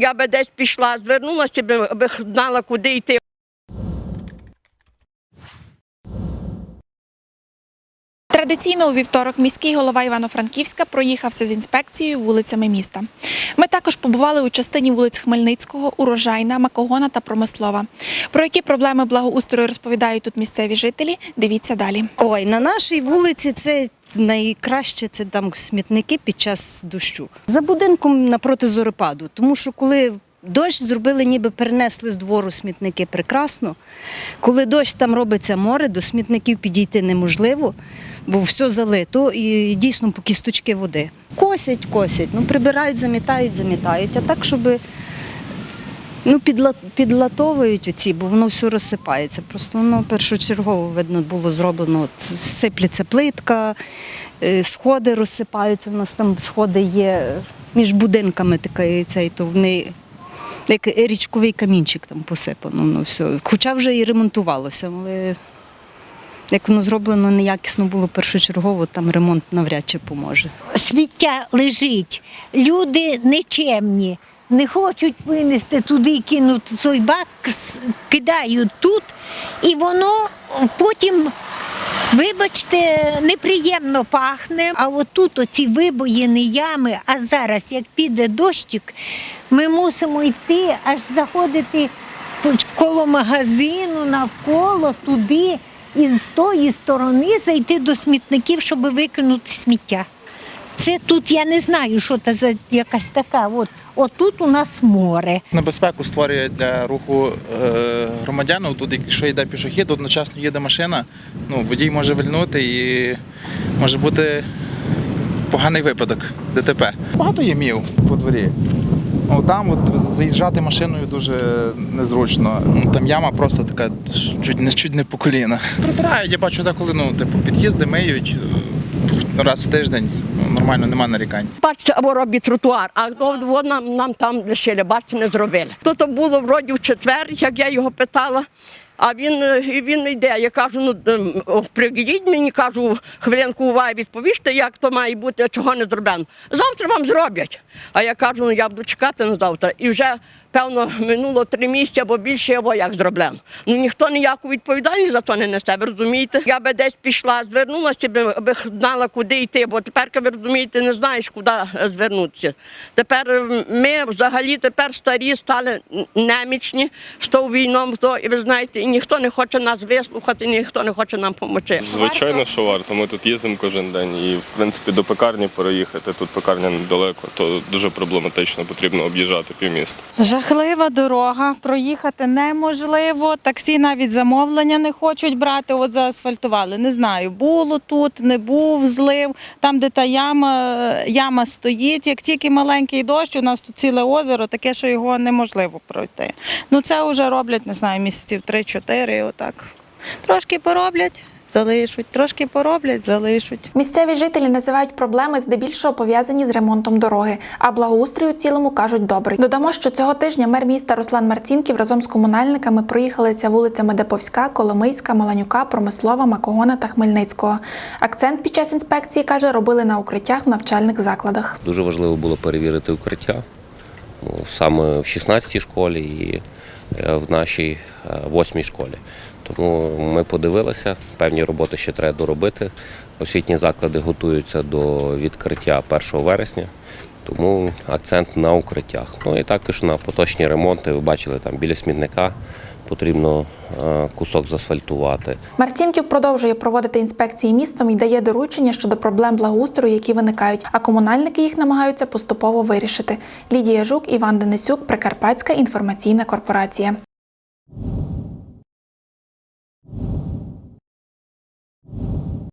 Я би десь пішла, звернулася, би, знала, куди йти. Традиційно у вівторок міський голова Івано-Франківська проїхався з інспекцією вулицями міста. Ми також побували у частині вулиць Хмельницького, Урожайна, Макогона та Промислова. Про які проблеми благоустрою розповідають тут місцеві жителі. Дивіться далі. Ой, на нашій вулиці це найкраще це там смітники під час дощу. За будинком напроти зорепаду, тому що коли дощ зробили, ніби перенесли з двору смітники прекрасно. Коли дощ там робиться море, до смітників підійти неможливо, бо все залито і дійсно по кісточки води. Косять, косять, ну прибирають, замітають, замітають. А так, щоб Ну, підлатовують оці, бо воно все розсипається. Просто воно першочергово видно було зроблено. От, сиплеться плитка, е, сходи розсипаються. У нас там сходи є між будинками такий цей, то вони як річковий камінчик там посипано. Ну, все. Хоча вже і ремонтувалося, але як воно зроблено неякісно було першочергово, там ремонт навряд чи поможе. сміття лежить. Люди нечемні, не хочуть винести туди, кинути той бак, кидають тут, і воно потім, вибачте, неприємно пахне. А отут оці вибоїні ями, а зараз, як піде дощик, ми мусимо йти, аж заходити коло магазину, навколо туди. І з тої сторони зайти до смітників, щоб викинути сміття. Це тут я не знаю, що це за якась така. От, отут у нас море. Небезпеку створює для руху е, громадян. Тут, якщо йде пішохід, одночасно їде машина, ну, водій може вильнути і може бути поганий випадок ДТП. Багато є мів по дворі. Ну, там от заїжджати машиною дуже незручно. Ну, Там яма просто така чуть не чуть не по коліна. Прибирають, я бачу деколи ну, типу, під'їзди миють е, раз в тиждень. Ну, Нормально, нема нарікань. Бачите, або робить тротуар, а то нам, нам там лишили, бачите, не зробили. То то було вроді в четвер, як я його питала. А він, е, він йде. Я кажу, ну ем, мені, кажу, хвилинку уваги відповісти, як то має бути, чого не зроблено. Завтра вам зроблять. А я кажу, ну я буду чекати на завтра. І вже, певно, минуло три місяці або більше, або як зроблено. Ну ніхто ніяку відповідальність за то не несе, ви розумієте? Я би десь пішла, звернулася, би, би знала, куди йти, бо тепер, ви розумієте, не знаєш, куди е, звернутися. Тепер ми взагалі тепер старі стали немічні з тою війною, то, і ви знаєте, і ніхто не хоче нас вислухати, ніхто не хоче нам допомогти. Звичайно, що варто. Ми тут їздимо кожен день і, в принципі, до пекарні переїхати. Тут пекарня недалеко, то дуже проблематично, потрібно об'їжджати півміста. Жахлива дорога, проїхати неможливо. Таксі навіть замовлення не хочуть брати. От заасфальтували. Не знаю, було тут, не був злив. Там, де та яма, яма стоїть. Як тільки маленький дощ, у нас тут ціле озеро, таке, що його неможливо пройти. Ну це вже роблять, не знаю, місяців 3-4, отак. Трошки пороблять, залишуть, трошки пороблять, залишуть. Місцеві жителі називають проблеми здебільшого пов'язані з ремонтом дороги, а благоустрій у цілому кажуть добрий. Додамо, що цього тижня мер міста Руслан Марцінків разом з комунальниками проїхалися вулицями Деповська, Коломийська, Маланюка, Промислова, Макогона та Хмельницького. Акцент під час інспекції каже, робили на укриттях в навчальних закладах. Дуже важливо було перевірити укриття саме в 16-й школі і е, в нашій 8-й школі. Тому ми подивилися, певні роботи ще треба доробити. Освітні заклади готуються до відкриття 1 вересня, тому акцент на укриттях. Ну і також на поточні ремонти. Ви бачили там біля смітника потрібно е, кусок заасфальтувати. Марцінків продовжує проводити інспекції містом і дає доручення щодо проблем благоустрою, які виникають, а комунальники їх намагаються поступово вирішити. Лідія Жук, Іван Денисюк, Прикарпатська інформаційна корпорація.